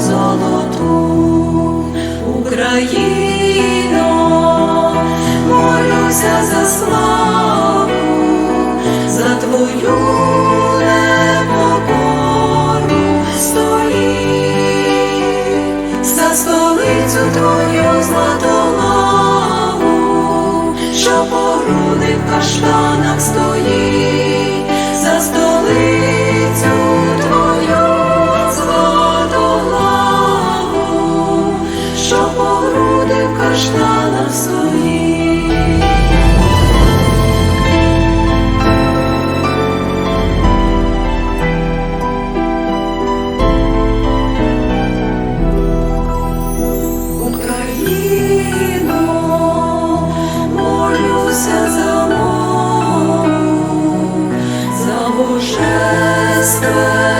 золоту Україно, молюся за славу, за твою непокору столі, за столицю твою златолаву, що по в каштанах стоїть. каштанах своїх. Божество.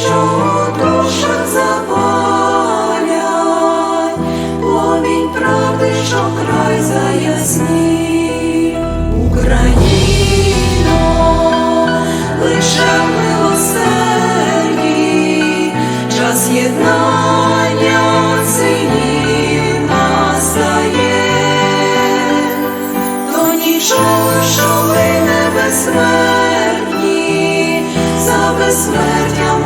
що у душах запалять, Пламінь що край заяснив. Україно, лише милосерді, час єднання синів настає, то нічого, що ви не за безсмертя.